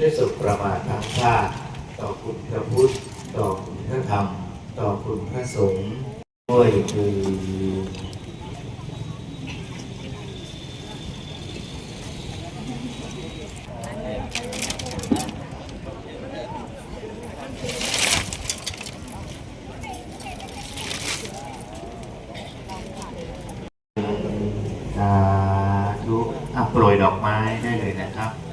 ด้สุขประมาททั้งชาติต่อคุณพระพุทธ ต่อคุณพระธรรม ต่อคุณพระสงฆ์ด้วยคือสาธุอะโปรยดอกไม้ได้เลยนะครับ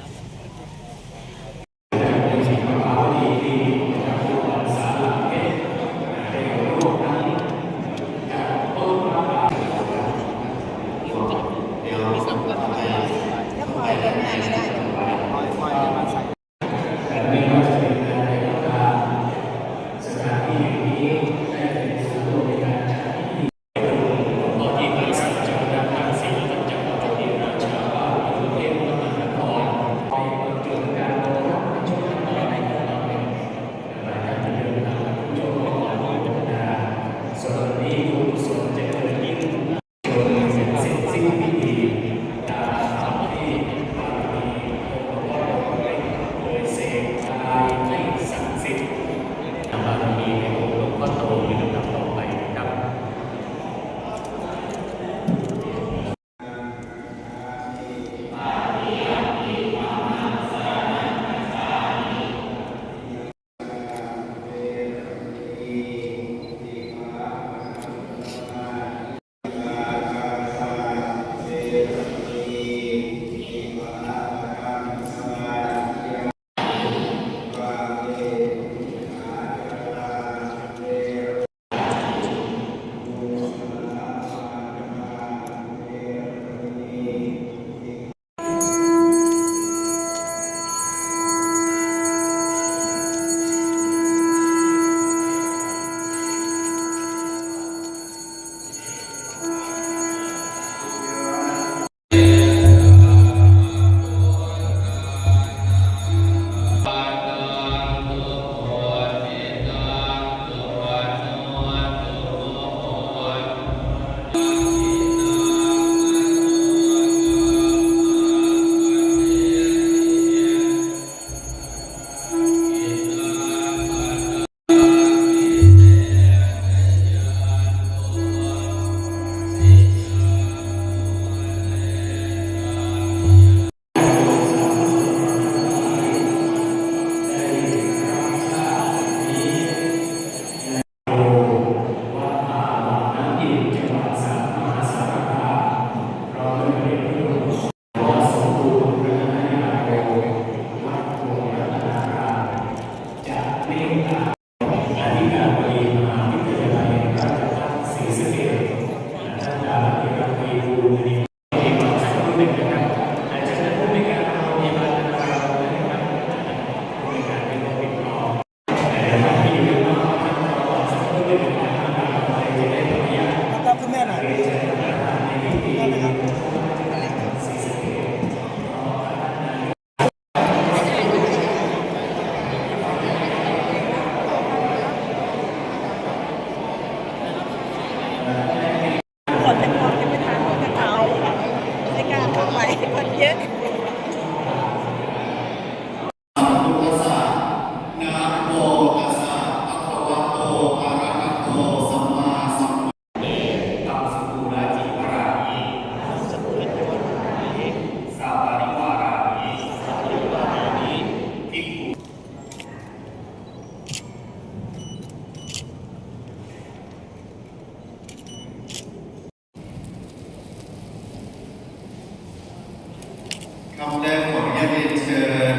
เรียนเชิญ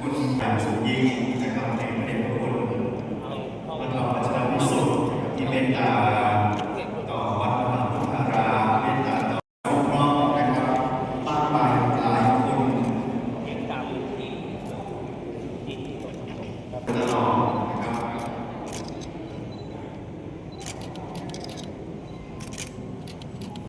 คุณผ่านสุยิ่งนครับใประเด็นพระคุมันเราอาารย์วิสุทที่เป็นตาต่อวัดพระพุทธารามเป็นตาต่อสราะนะครับมากมายหลายคนตลอด